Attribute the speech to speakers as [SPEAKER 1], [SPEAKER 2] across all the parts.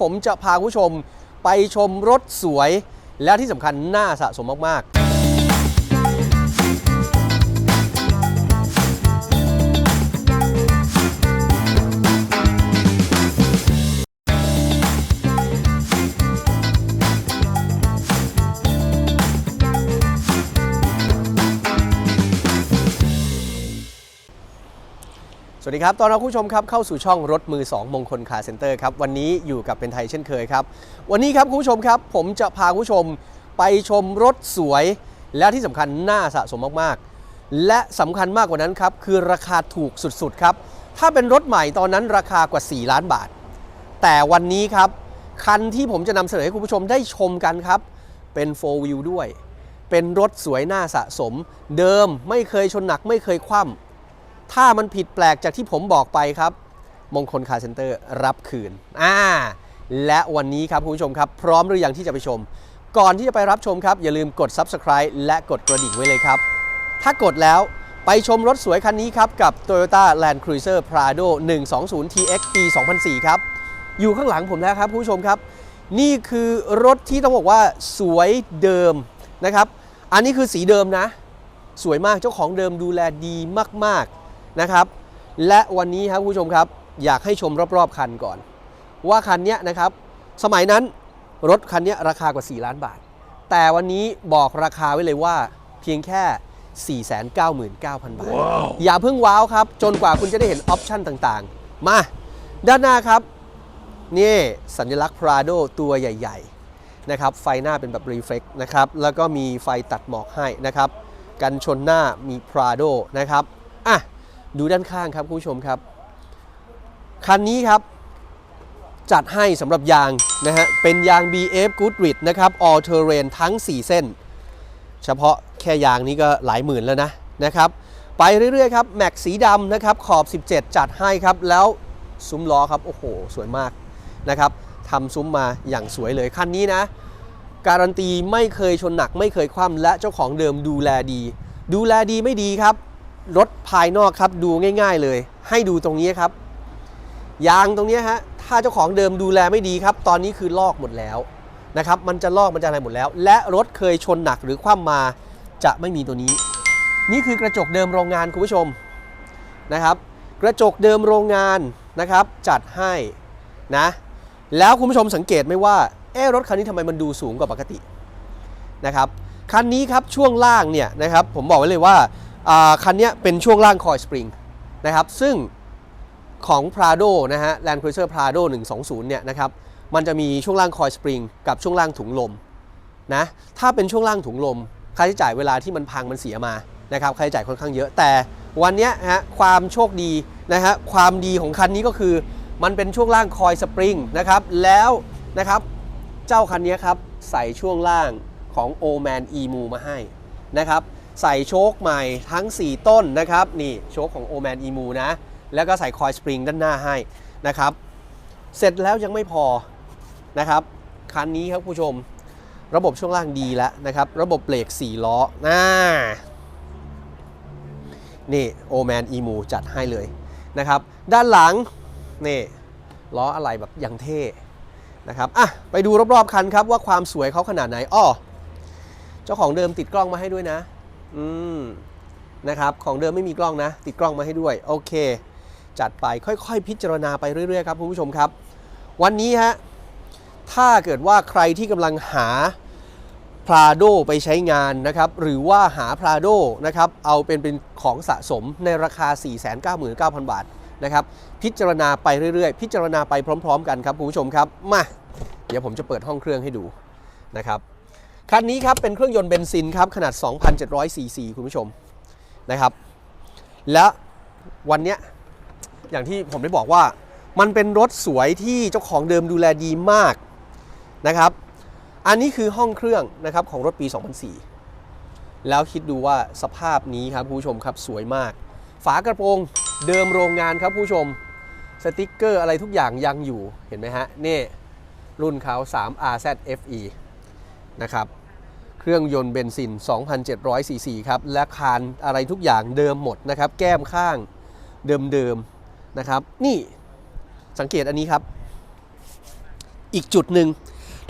[SPEAKER 1] ผมจะพาผู้ชมไปชมรถสวยและที่สำคัญน่าสะสมมากๆ สวัสดีครับตอนรับคุณผู้ชมครับเข้าสู่ช่องรถมือ 2 มงคลคาเซ็นเตอร์ครับวันนี้อยู่กับเป็นไทยเช่นเคยครับ วันนี้ครับคุณผู้ชมครับ ผมจะพาคุณผู้ชมไปชมรถสวย และที่สำคัญน่าสะสมมากๆ และสำคัญมากกว่านั้นครับ คือราคาถูกสุดๆ ครับ ถ้าเป็นรถใหม่ตอนนั้นราคากว่า 4 ล้านบาท แต่วันนี้ครับ คันที่ผมจะนำเสนอให้คุณผู้ชมได้ชมกันครับ เป็น 4 wheel ด้วย เป็นรถสวยน่าสะสม เดิมไม่เคยชนหนักไม่เคยคว่ำ ถ้ามันผิดแปลกจากที่ผมบอกไปครับ มงคลคาร์เซ็นเตอร์รับคืนอ่าและวันนี้ครับคุณผู้ชมครับ พร้อมหรือยังที่จะไปชม ก่อนที่จะไปรับชมครับ อย่าลืมกด Subscribe และกดกระดิ่งไว้เลยครับ ถ้ากดแล้วไปชมรถสวยคันนี้ครับ กับ Toyota Land Cruiser Prado 120 TX ปี 2004 ครับ อยู่ข้างหลังผมแล้วครับคุณผู้ชมครับ นี่คือรถที่ต้องบอกว่าสวยเดิมนะครับ อันนี้คือสีเดิมนะ สวยมากเจ้าของเดิมดูแลดีมาก ๆ นะครับ และวันนี้ครับคุณผู้ชมครับ อยากให้ชมรอบๆคันก่อน ว่าคันเนี้ยนะครับ สมัยนั้นรถคันเนี้ยราคากว่า 4 ล้านบาท แต่วันนี้บอกราคาไว้เลยว่าเพียงแค่ 499,000 บาทอย่าเพิ่งว้าวครับ จนกว่าคุณจะได้เห็นออปชั่นต่างๆ มา ด้านหน้าครับ นี่สัญลักษณ์ Prado ตัวใหญ่ ๆ นะครับ ไฟหน้าเป็นแบบ reflect นะครับ แล้วก็มีไฟตัดหมอกให้นะครับ กันชนหน้ามี Prado นะครับ อะ ดูด้านข้างครับคุณผู้ชมครับ คันนี้ครับ จัดให้สำหรับยางนะฮะ เป็นยาง BF Goodrich นะครับ All Terrain ทั้ง 4 เส้น เฉพาะแค่ยางนี้ก็หลายหมื่นแล้วนะนะครับ ไปเรื่อยๆครับ แม็กสีดำนะครับ ขอบ 17 จัดให้ครับ แล้วซุ้มล้อครับ โอ้โห สวยมากนะครับทำซุ้มมาอย่างสวยเลยคันนี้นะ การันตีไม่เคยชนหนักไม่เคยคว่ำและเจ้าของเดิมดูแลดี ดูแลดีไม่ดีครับ รถภายนอกครับดูง่ายๆเลย ให้ดูตรงนี้ครับ ยางตรงนี้ฮะถ้าเจ้าของเดิมดูแลไม่ดีครับ ตอนนี้คือลอกหมดแล้วนะครับมันจะลอกมันจะอะไรหมดแล้ว และรถเคยชนหนักหรือคว่ำมาจะไม่มีตัวนี้ นี่คือกระจกเดิมโรงงานคุณผู้ชมนะครับ กระจกเดิมโรงงานนะครับ จัดให้นะแล้วคุณผู้ชมสังเกตไหมว่าเอ๊รถคันนี้ทำไมมันดูสูงกว่าปกตินะครับคันนี้ครับช่วงล่างเนี่ยนะครับผมบอกไว้เลยว่า คันนี้เป็นช่วงล่างคอยสปริงนะครับซึ่งของ Prado นะฮะ Land Cruiser Prado 120 เนี่ยนะครับ มันจะมีช่วงล่างคอยสปริงกับช่วงล่างถุงลมนะ ถ้าเป็นช่วงล่างถุงลม ค่าใช้จ่ายเวลาที่มันพังมันเสียมา นะครับ ค่าใช้จ่ายค่อนข้างเยอะ แต่วันนี้ฮะ ความโชคดีนะฮะ ความดีของคันนี้ก็คือ มันเป็นช่วงล่างคอยสปริงนะครับ แล้วนะครับ เจ้าคันนี้ครับ ใส่ช่วงล่างของ o m a n e m u มาให้นะครับ ใส่โชคใหม่ทั้ง 4 ต้นนะครับ นี่โชคของ o m a n e m u นะ แล้วก็ใส่คอยสปริงด้านหน้าให้นะครับ เสร็จแล้วยังไม่พอนะครับ คันนี้ครับผู้ชม ระบบช่วงล่างดีแล้วนะครับ ระบบเบรก4 ล้อน่านี่โอแมนอีมูจัดให้เลยนะครับ ด้านหลัง นี่ล้ออะไรแบบยังเท่นะครับ อะ ไปดูรอบๆคันครับว่าความสวยเขาขนาดไหนอ้อเจ้าของเดิมติดกล้องมาให้ด้วยนะ อืมนะครับของเดิมไม่มีกล้องนะ ติดกล้องมาให้ด้วย โอเค จัดไปค่อยๆ พิจารณาไปเรื่อยๆครับคุณผู้ชมครับ วันนี้ฮะถ้าเกิดว่าใครที่กำลังหา Prado ไปใช้งานนะครับ หรือว่าหา Prado นะครับ เอาเป็นเป็นของสะสมในราคา 499,000 บาทนะครับ พิจารณาไปเรื่อยๆ พิจารณาไปพร้อม ๆ กันครับคุณผู้ชมครับ มา เดี๋ยวผมจะเปิดห้องเครื่องให้ดูนะครับ คันนี้ครับเป็นเครื่องยนต์เบนซินครับขนาด 2,700 ซีซีคุณผู้ชมนะครับ และวันเนี้ยอย่างที่ผมได้บอกว่ามันเป็นรถสวยที่เจ้าของเดิมดูแลดีมากนะครับ อันนี้คือห้องเครื่องนะครับของรถปี 2004 แล้วคิดดูว่าสภาพนี้ครับผู้ชมครับสวยมาก ฝากระโปรงเดิมโรงงานครับผู้ชม สติกเกอร์อะไรทุกอย่างยังอยู่เห็นไหมฮะ นี่รุ่นเขา 3RZ FE นะครับเครื่องยนต์เบนซิน 2,700ซีซีครับและคานอะไรทุกอย่างเดิมหมดนะครับแก้มข้างเดิมๆนะครับ นี่สังเกตอันนี้ครับ อีกจุดหนึ่ง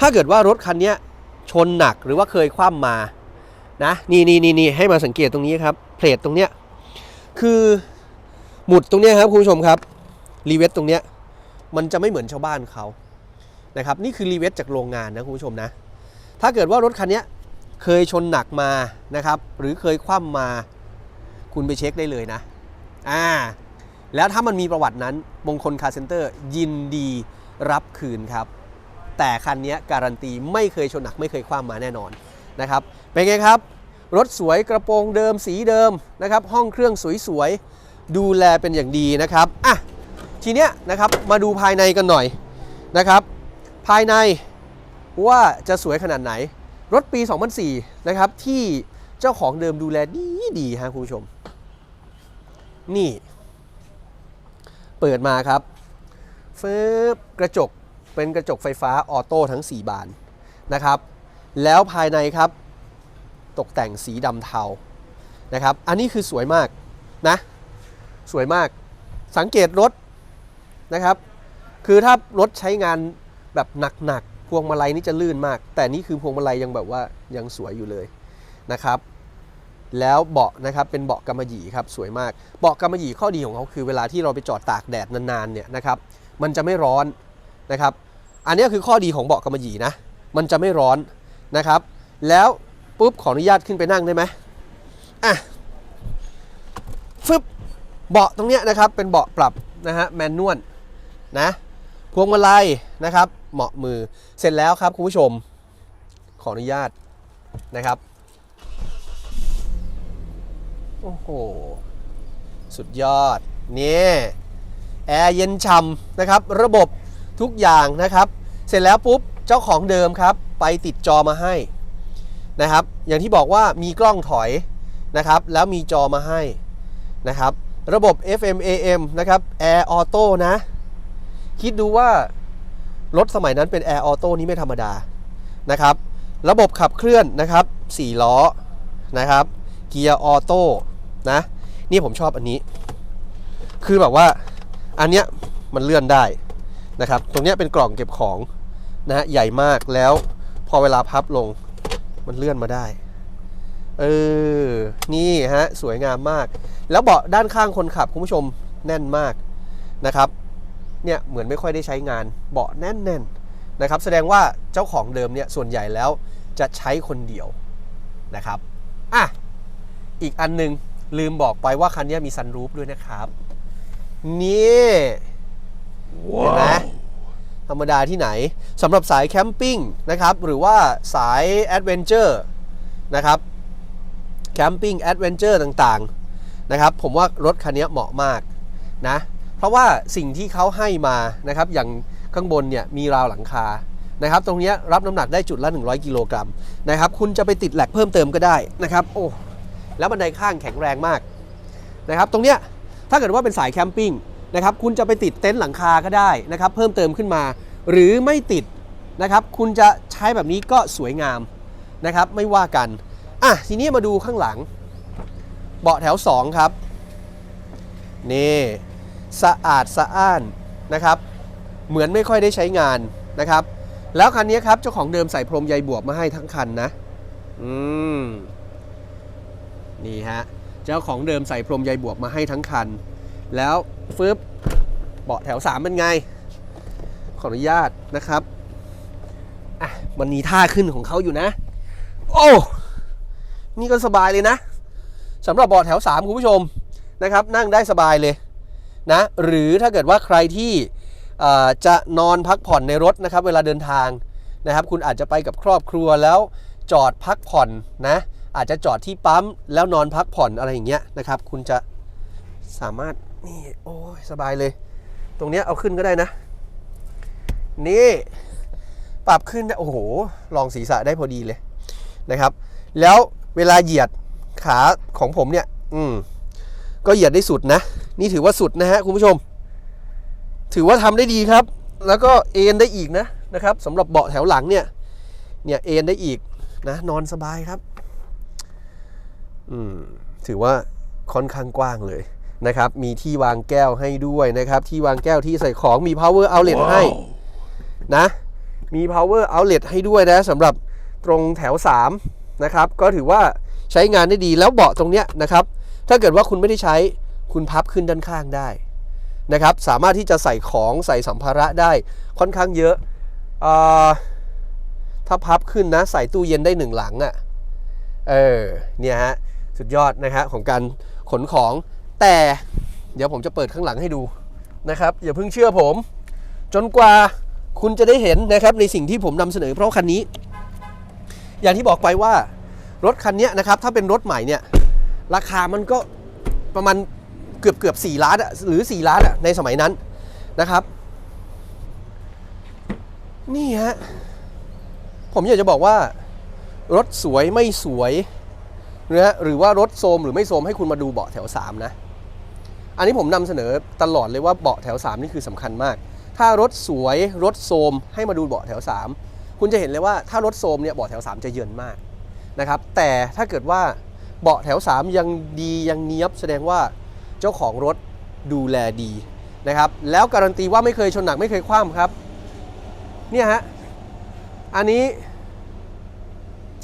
[SPEAKER 1] ถ้าเกิดว่ารถคันนี้ชนหนักหรือว่าเคยคว่ำมานะนี่นี่นี่นี่ให้มาสังเกตตรงนี้ครับเพลทตรงเนี้ยคือหมุดตรงเนี้ยครับคุณผู้ชมครับรีเวทตรงเนี้ยมันจะไม่เหมือนชาวบ้านเขานะครับนี่คือรีเวทจากโรงงานนะคุณผู้ชมนะ ถ้าเกิดว่ารถคันนี้เคยชนหนักมานะครับ หรือเคยคว่ำมา คุณไปเช็คได้เลยนะ อ่า แล้วถ้ามันมีประวัตินั้นมงคลคาร์เซ็นเตอร์ยินดีรับคืนครับ แต่คันนี้การันตีไม่เคยชนหนักไม่เคยคว่ำมาแน่นอนนะครับ เป็นไงครับ รถสวยกระโปรงเดิมสีเดิมนะครับ ห้องเครื่องสวยๆ ดูแลเป็นอย่างดีนะครับ อะ ทีเนี้ยนะครับมาดูภายในกันหน่อยนะครับ ภายใน ว่าจะสวยขนาดไหน รถปี 2004 นะครับ ที่เจ้าของเดิมดูแลดีดีฮะคุณผู้ชม นี่ เปิดมาครับเฟืบกระจกเป็นกระจกไฟฟ้าออโต้ทั้ง 4 บานนะครับ แล้วภายในครับ ตกแต่งสีดำเทานะครับ อันนี้คือสวยมากนะ สวยมากสังเกตรถนะครับ คือถ้ารถใช้งานแบบหนัก พวงมาลัยนี่จะลื่นมาก แต่นี่คือพวงมาลัยยังแบบว่ายังสวยอยู่เลยนะครับ แล้วเบาะนะครับเป็นเบาะกำมะหยี่ครับสวยมาก เบาะกำมะหยี่ข้อดีของเขาคือเวลาที่เราไปจอดตากแดดนานๆเนี่ยนะครับ มันจะไม่ร้อนนะครับ อันนี้คือข้อดีของเบาะกำมะหยี่นะ มันจะไม่ร้อนนะครับ แล้วปุ๊บขออนุญาตขึ้นไปนั่งได้ไหมอะฟึบเบาะตรงเนี้ยนะครับเป็นเบาะปรับนะฮะแมนนวลนะพวงมาลัยนะครับ เหมาะมือ เสร็จแล้วครับคุณผู้ชม ขออนุญาตนะครับ โอ้โห สุดยอด นี่แอร์เย็นฉ่ำนะครับ ระบบทุกอย่างนะครับ เสร็จแล้วปุ๊บ เจ้าของเดิมครับ ไปติดจอมาให้นะครับ อย่างที่บอกว่ามีกล้องถอยนะครับ แล้วมีจอมาให้นะครับ ระบบ FM AM นะครับ Air Auto นะ คิดดูว่า รถสมัยนั้นเป็น Air Auto นี่ไม่ธรรมดานะครับ ระบบขับเคลื่อนนะครับ4ล้อนะครับเกียร์ออโต้นะนี่ผมชอบอันนี้ คือแบบว่าอันเนี้ยมันเลื่อนได้นะครับ ตรงเนี้ยเป็นกล่องเก็บของนะฮะใหญ่มากแล้วพอเวลาพับลงมันเลื่อนมาได้เออนี่ฮะสวยงามมาก แล้วเบาะด้านข้างคนขับคุณผู้ชมแน่นมากนะครับ เนี่ยเหมือนไม่ค่อยได้ใช้งานเบาะแน่นๆนะครับ แสดงว่าเจ้าของเดิมเนี่ยส่วนใหญ่แล้วจะใช้คนเดียวนะครับอะอีกอันหนึงลืมบอกไปว่าคันนี้มีซันรูฟด้วยนะครับ นี่เห็นไหมธรรมดาที่ไหนสำหรับสายแคมปิ้งนะครับหรือว่าสายแอดเวนเจอร์นะครับแคมปิ้งแอดเวนเจอร์ต่างๆนะครับผมว่ารถคันนี้เหมาะมากนะเพ ราะว่าสิ่งที่เขาให้มานะครับอย่างข้างบนเนี่ยมีราวหลังคานะครับตรงนี้รับน้ำหนักได้จุดละ 100 กิโลกรัมนะครับคุณจะไปติดแหลกเพิ่มเติมก็ได้นะครับโอ้แล้วบันไดข้างแข็งแรงมากนะครับตรงเนี้ยถ้าเกิดว่าเป็นสายแคมปิ้งนะครับคุณจะไปติดเต็นท์หลังคาก็ได้นะครับเพิ่มเติมขึ้นมา หรือไม่ติดนะครับคุณจะใช้แบบนี้ก็สวยงามนะครับไม่ว่ากันอะทีนี้มาดูข้างหลัง เบาะแถว 2 ครับนี่ สะอาดสะอ้านนะครับ เหมือนไม่ค่อยได้ใช้งานนะครับ แล้วคันนี้ครับเจ้าของเดิมใส่พรมใยบวบมาให้ทั้งคันนะ อืมนี่ฮะเจ้าของเดิมใส่พรมใยบวกมาให้ทั้งคัน แล้วฟึบเบาะแถว 3 เป็นไง ขออนุญาตนะครับอะมันมีท่าขึ้นของเขาอยู่นะ โอ้นี่ก็สบายเลยนะสำหรับเบาะแถว 3 คุณผู้ชมนะครับ นั่งได้สบายเลย นะหรือถ้าเกิดว่าใครที่จะนอนพักผ่อนในรถนะครับเวลาเดินทางนะครับ คุณอาจจะไปกับครอบครัวแล้วจอดพักผ่อนนะอาจจะจอดที่ปั๊มแล้วนอนพักผ่อนอะไรอย่างเงี้ยนะครับ คุณจะสามารถนี่โอ้ยสบายเลย ตรงเนี้ยเอาขึ้นก็ได้นะ นี่ปรับขึ้นโอ้โหรองศีรษะได้พอดีเลยนะครับ แล้วเวลาเหยียดขาของผมเนี่ย อืม ก็เหยียดได้สุดนะ นี่ถือว่าสุดนะฮะคุณผู้ชม ถือว่าทำได้ดีครับ แล้วก็เอนได้อีกนะนะครับสำหรับเบาะแถวหลังเนี่ยเนี่ยเอนได้อีกนะนอนสบายครับอืมถือว่าค่อนข้างกว้างเลยนะครับ มีที่วางแก้วให้ด้วยนะครับ ที่วางแก้วที่ใส่ของมี power outlet ให้นะมี power outlet ให้ด้วยนะสำหรับตรงแถว 3 นะครับ ก็ถือว่าใช้งานได้ดีแล้วเบาะตรงเนี้ยนะครับ ถ้าเกิดว่าคุณไม่ได้ใช้คุณพับขึ้นด้านข้างได้นะครับสามารถที่จะใส่ของใส่สัมภาระได้ค่อนข้างเยอะออถ้าพับขึ้นนะใส่ตู้เย็นได้หนึ่งหลังอะ่ะเออเนี่ยฮะสุดยอดนะฮะของการขนของแต่เดี๋ยวผมจะเปิดข้างหลังให้ดูนะครับอย่าเพิ่งเชื่อผม จนกว่าคุณจะได้เห็นนะครับในสิ่งที่ผมนำเสนอเพราะคันนี้ อย่างที่บอกไปว่ารถคันเนี้ยนะครับถ้าเป็นรถใหม่เนี่ย ราคามันก็ประมาณเกือบเกือบสี่ล้านอะหรือ 4 ล้านอะในสมัยนั้นนะครับ นี่ฮะ ผมอยากจะบอกว่า รถสวยไม่สวยนะฮะหรือว่ารถโทมหรือไม่โทมให้คุณมาดูเบาะแถว 3 นะ อันนี้ผมนำเสนอตลอดเลยว่าเบาะแถว 3 นี่คือสำคัญมาก ถ้ารถสวยรถโทมให้มาดูเบาะแถว 3 คุณจะเห็นเลยว่าถ้ารถโทมเนี่ยเบาะแถว 3 จะเยินมากนะครับ แต่ถ้าเกิดว่า เบาะแถว 3 ยังดียังเนี้ยบแสดงว่าเจ้าของรถดูแลดีนะครับ แล้วการันตีว่าไม่เคยชนหนักไม่เคยคว่ำครับ เนี่ยฮะ อันนี้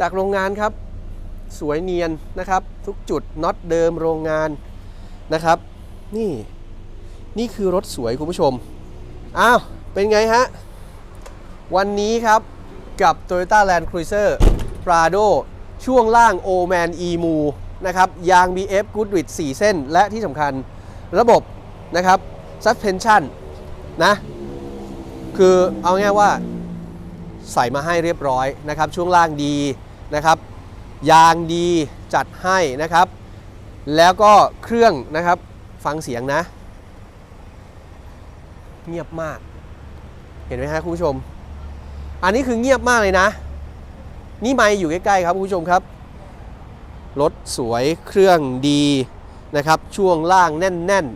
[SPEAKER 1] จากโรงงานครับ สวยเนียนนะครับ ทุกจุดน็อตเดิมโรงงานนะครับ นี่นี่คือรถสวยคุณผู้ชม อ้าว เป็นไงฮะ วันนี้ครับกับ Toyota Land Cruiser Prado ช่วงล่าง o m a n e m o นะครับยาง BF Goodrich 4 เส้น และที่สำคัญระบบนะครับ suspension นะคือเอาง่ายว่าใส่มาให้เรียบร้อยนะครับ ช่วงล่างดีนะครับ ยางดีจัดให้นะครับ แล้วก็เครื่องนะครับฟังเสียงนะ เงียบมาก เห็นไหมฮะคุณผู้ชม อันนี้คือเงียบมากเลยนะ นี่ไม่อยู่ใกล้ๆครับคุณผู้ชมครับรถสวยเครื่องดีนะครับ ช่วงล่างแน่น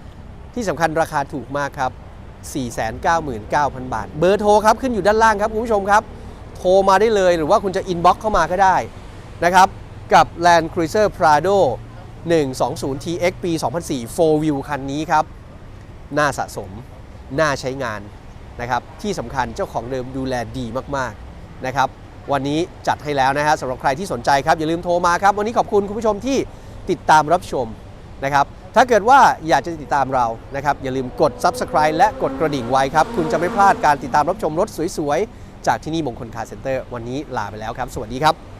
[SPEAKER 1] ๆ ที่สำคัญราคาถูกมากครับ 499,000 บาท เบอร์โทรครับขึ้นอยู่ด้านล่างครับคุณผู้ชมครับ โทรมาได้เลยหรือว่าคุณจะอินบ็อกเข้ามาก็ได้นะครับ กับ Land Cruiser Prado 120 TX ปี 2004 4 View คันนี้ครับ น่าสะสม น่าใช้งานนะครับ ที่สำคัญเจ้าของเดิมดูแลดีมาก ๆ นะครับ วันนี้จัดให้แล้วนะฮะสำหรับใครที่สนใจครับ อย่าลืมโทรมาครับ วันนี้ขอบคุณคุณผู้ชมที่ติดตามรับชมนะครับ ถ้าเกิดว่าอยากจะติดตามเรานะครับ อย่าลืมกด Subscribe และกดกระดิ่งไว้ครับ คุณจะไม่พลาดการติดตามรับชมรถสวยๆ จากที่นี่มงคลคาร์เซ็นเตอร์ วันนี้ลาไปแล้วครับ สวัสดีครับ